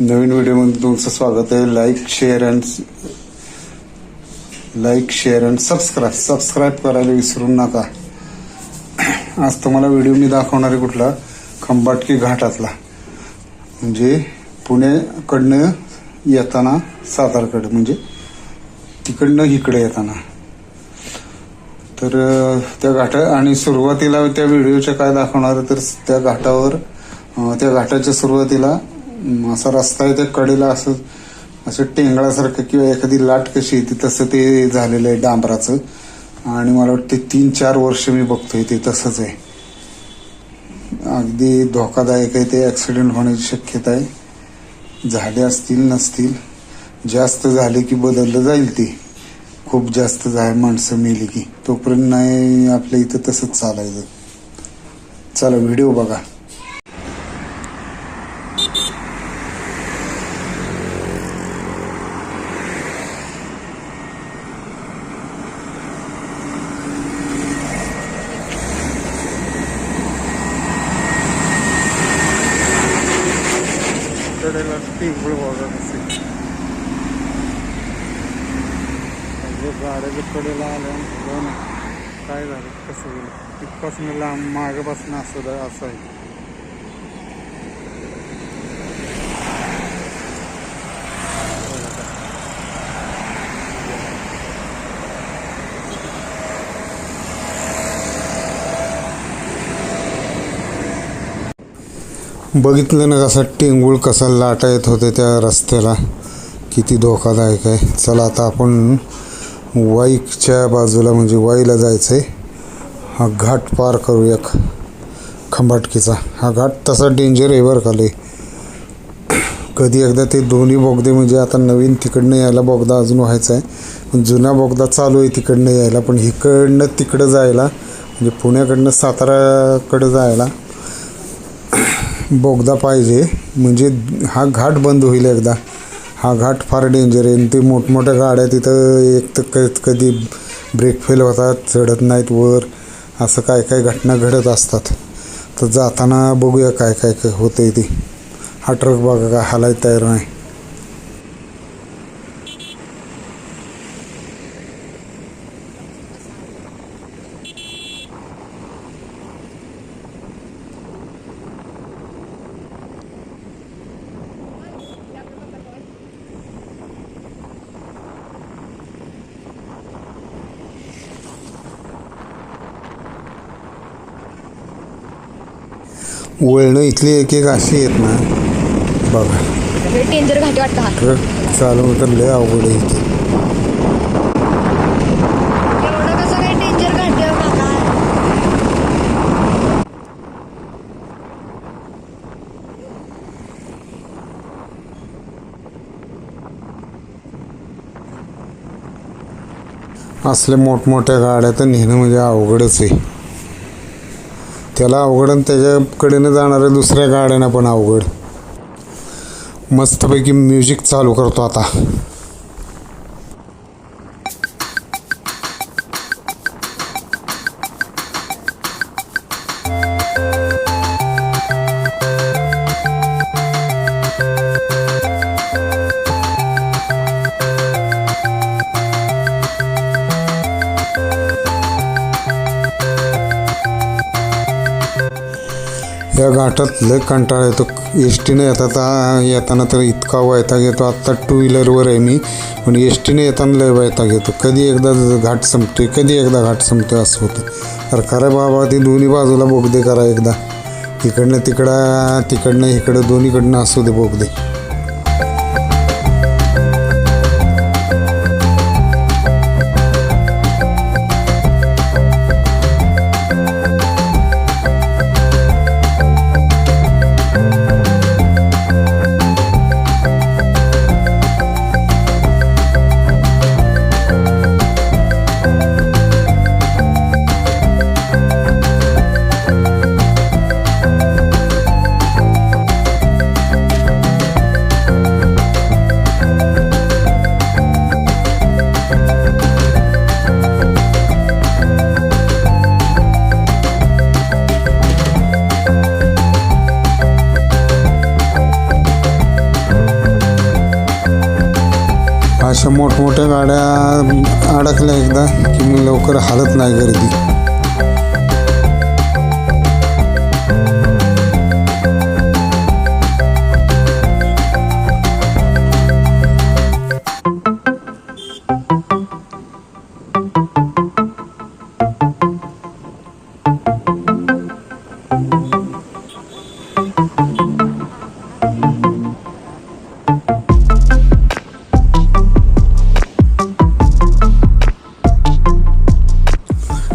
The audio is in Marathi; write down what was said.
नवीन व्हिडिओमध्ये तुमचं स्वागत आहे. Like share and like share and subscribe subscribe करायला विसरू नका. आज तुम्हाला व्हिडिओ मी दाखवणार आहे कुठला? खंबाटकी घाटातला. म्हणजे पुणेकडनं येताना सातारकडे. म्हणजे तिकडनं इकडे येताना. तर त्या घाटा आणि सुरुवातीला त्या व्हिडिओच्या काय दाखवणार तर त्या घाटावर त्या घाटाच्या सुरुवातीला असा रस्ता आहे त्या कडेला असं असं टेंगळासारखं किंवा एखादी लाट कशी येते तसं ते झालेलं आहे डांबराचं. आणि मला वाटते तीन चार वर्ष मी बघतोय ते तसंच आहे. अगदी धोकादायक आहे ते ऍक्सिडेंट होण्याची शक्यता आहे. झाले असतील नसतील जास्त झाले की बदललं जाईल ते. खूप जास्त झाले माणसं मेली की. तोपर्यंत नाही आपल्या इथं तसंच चालायचं. चला व्हिडिओ बघा. गाड्याच्या कडेला आल्या काय झालं कसं गेलं तिथपासून लांब मागपासून असं असं आहे बघितलं ना कसा टेंगूळ कसा लाटा येत होते त्या रस्त्याला. किती धोकादायक आहे. चला आता आपण वाईकच्या बाजूला म्हणजे वाईला जायचं आहे हा घाट पार करूया खंबाटकीचा. हा घाट तसा डेंजर आहे बरं खाली कधी एकदा ते दोन्ही बोगदे म्हणजे आता नवीन तिकडनं यायला बोगदा अजून व्हायचा आहे. पण जुना बोगदा चालू आहे तिकडनं यायला. पण इकडनं तिकडं जायला म्हणजे पुण्याकडनं साताराकडं जायला बोगदा पाहिजे. म्हणजे हा घाट बंद होईल एकदा. हा घाट फार डेंजर आहे. आणि ते मोठमोठ्या गाड्या तिथं एक तर क कधी ब्रेक फेल होतात चढत नाहीत वर. असं काय काय घटना घडत असतात. तर जाताना बघूया काय काय काय होतं आहे ते. हा ट्रक बघा काय हालायला तयार नाही. वळणं इथली एक एक अशी आहेत ना. बघा. डेंजर घाटी वाटतं हा. ट्रक चालू तर लय अवघड आहे इथे. एवढं कसं काय डेंजर घाटी आहे काका असल्या मोठमोठ्या गाड्या तर नेणं म्हणजे अवघडच आहे. त्याला अवघड आणि त्याच्याकडेनं जाणाऱ्या दुसऱ्या गाड्यांना पण अवघड. मस्तपैकी म्युझिक चालू करतो आता. त्या घाटात लय कंटाळा येतो. एस टीने येतात येताना तर इतका वैताग येतो. आत्ता टू व्हीलरवर आहे मी पण एस टीने येताना लय वैताग येतो. कधी एकदा घाट संपते कधी एकदा घाट संपतोय असं होतं. तर खरं बाबा ती दोन्ही बाजूला बोगदे करा एकदा. इकडनं तिकडं तिकडनं इकडं दोन्हीकडनं असू दे बोगदे. अशा मोठमोठ्या गाड्या अडकल्या एकदा की मी लवकर हालत नाही गर्दी.